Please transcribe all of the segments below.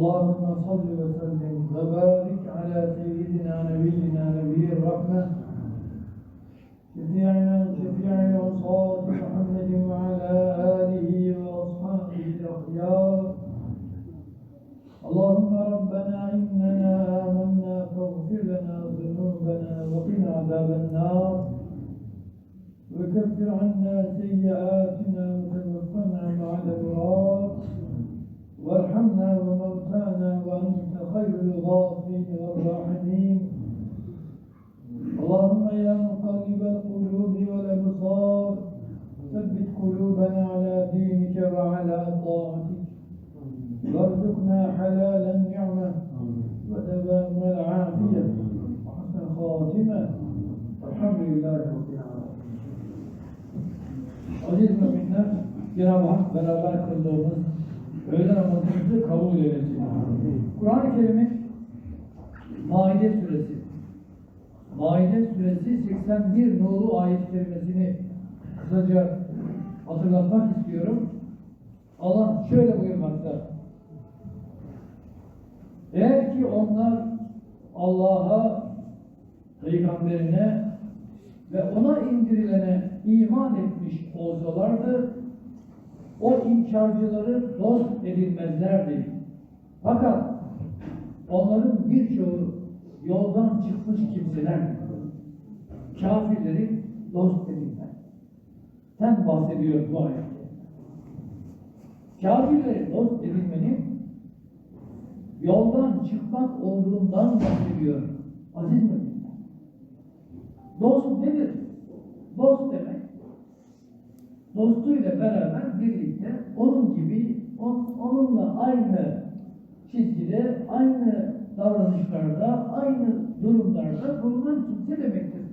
اللهم صل وسلم وبارك على سيدنا نبينا نبي الرحمة. شفيعنا شفيع الوصاة محمد وعلى آله وأصحابه الأخيار. اللهم ربنا إننا آمنا فاغفر لنا ذنوبنا وقنا عذاب النار. وكفر عنا سيئاتنا وتوفنا مع الأبرار. وارحمنا وموتانا خير الغافرين والراحمين اللهم يا مقلب القلوب والأبصار ثبت قلوبنا على دينك وعلى طاعتك. وارزقنا حلال النعمة ودوام العافية وحسن الخاتمة الحمد لله رب العالمين. Aziz müminler, Cenab-ı Hak beraber kıldığımız öğle namazımızı kabul eylesin. Kur'an-ı Kerim'in Maide suresi, Maide suresi 81 nolu ayet kerimesini kısaca hatırlatmak istiyorum. Allah şöyle buyurmakta. Eğer ki onlar Allah'a, Peygamberine ve ona indirilene iman etmiş olsalardı, o inkarcıları dost edilmezlerdi. Fakat onların birçoğu yoldan çıkmış kimselerdi. Kafirleri dost edilmez. Sen bahsediyor bu ayette. Kafirleri dost edilmenin yoldan çıkmak olduğundan bahsediyor. Aziz müminler. Dost nedir? Dost demek, dostuyla beraber birlikte onun gibi, on, onunla aynı çizgide, aynı davranışlarda, aynı durumlarda bulunan kimse demektir.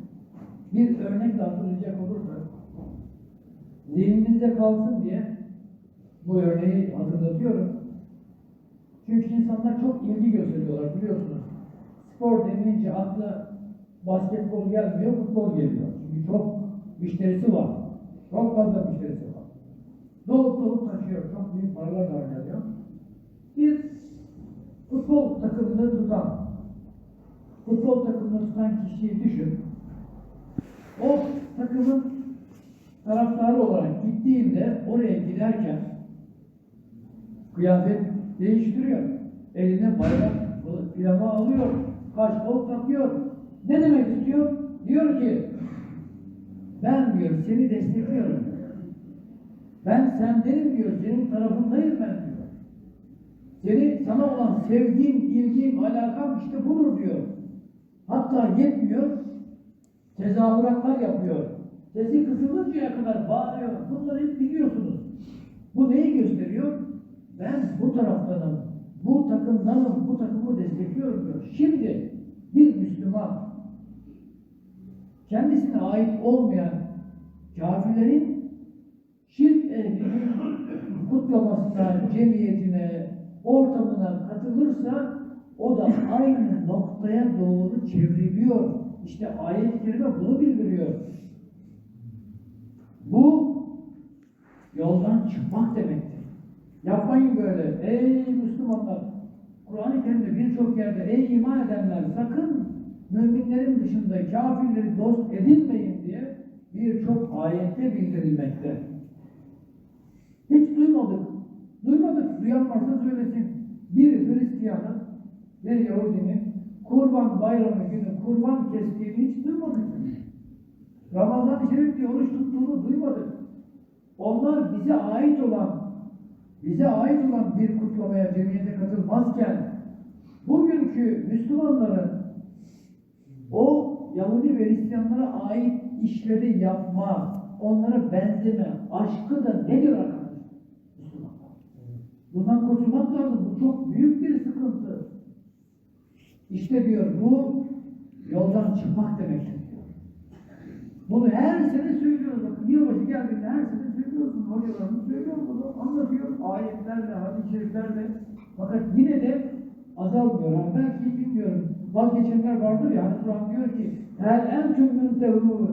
Bir örnekle hatırlayacak olursak, zihninizde kalsın diye bu örneği hatırlatıyorum. Çünkü insanlar çok ilgi gösteriyorlar biliyorsunuz. Spor denilince akla basketbol gelmiyor, futbol geliyor. Çünkü çok müşterisi var. Çok fazla müşterisi var. Dolup dolup taşıyor. Çok büyük paralar harcanıyor. Bir futbol takımını tutan, futbol takımını tutan kişiyi düşün. O takımın taraftarı olarak gittiğinde oraya giderken kıyafet değiştiriyor. Eline bayrak plama alıyor. Kaş kol takıyor. Ne demek istiyor? Diyor ki ben diyor seni destekliyorum. Ben sendenim diyor. Senin tarafındayım ben diyor. Seni sana olan sevgim, ilgim, alakam işte budur diyor. Hatta yetmiyor. Tezahüratlar yapıyor. Sesi kısılıncaya kadar bağırıyor. Bunları hep biliyorsunuz. Bu neyi gösteriyor? Ben bu taraftanım. Bu takımdanım. Bu takımı destekliyorum diyor. Şimdi bir Müslüman kendisine ait olmayan kafirlerin şirk ehlinin kutlamasına, cemiyetine, ortamına katılırsa o da aynı noktaya doğru çevriliyor. İşte ayet-i kerime bunu bildiriyor. Bu yoldan çıkmak demektir. Yapmayın böyle. Ey Müslümanlar! Kur'an-ı Kerim'de birçok yerde ey iman edenler sakın müminlerin dışında kafirleri dost edinmeyin diye birçok ayette bildirilmekte. Hiç duymadık. Duymadık. Duyan varsa söylesin. Bir Hristiyanın, bir Yahudinin kurban bayramı günü kurban kestiğini hiç duymadık. Ramazan-ı Şerif diye oruç tuttuğunu duymadık. Onlar bize ait olan bize ait olan bir kutlamaya cemiyete katılmazken bugünkü Müslümanların Yahudi ve Hristiyanlara ait işleri yapma, onlara benzeme, aşkı da nedir arkadaşlar? Bundan kurtulmak lazım. Bu çok büyük bir sıkıntı. İşte diyor bu yoldan çıkmak demektir diyor. Bunu her sene söylüyoruz. Bakın yılbaşı geldiğinde her sene söylüyorsun. Hocalarımız söylüyor bunu. Anlatıyor. Ayetlerle, hadis-i şeriflerle. Fakat yine de azalmıyor. Ha, belki bilmiyorum. Vazgeçenler vardır ya. Hani Kur'an diyor ki Hel entüm müntehûn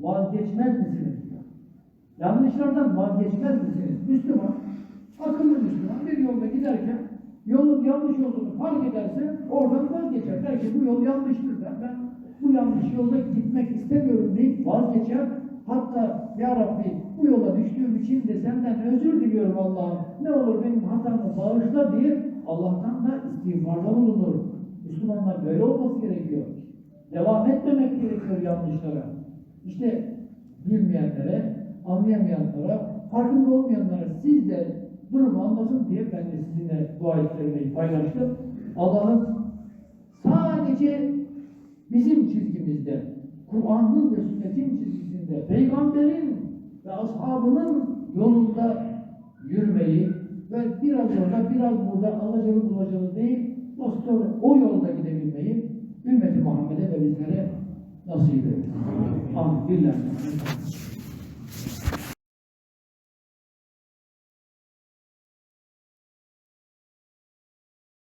Vazgeçmez misiniz diyor. Yanlışlardan vazgeçmez misiniz? Müslüman, akıllı Müslüman bir yolda giderken Yolun yanlış olduğunu fark ederse oradan vazgeçer. Der ki bu yol yanlıştır der. Ben bu yanlış yolda gitmek istemiyorum deyip vazgeçer. Hatta ya Rabbi bu yola düştüğüm için de senden özür diliyorum Allah'ım. Ne olur benim hatamı bağışla diye Allah'tan da istiğfarda bulunur. Müslümanlar böyle olması gerekiyor. Devam etmemek gerekiyor yanlışlara. İşte bilmeyenlere, anlayamayanlara, farkında olmayanlara siz de durumu anlasın diye ben de sizinle bu ayetleri paylaştım. Allah'ın sadece bizim çizgimizde, Kur'an'ın ve sünnetin çizgisinde, peygamberin ve ashabının yolunda yürümeyi ve biraz orada, biraz burada alacalı bulacalı değil, Dostlar o yolda gidebilmeyi ümmeti Muhammed'e ve bizlere nasip edin. Amin. Billahi.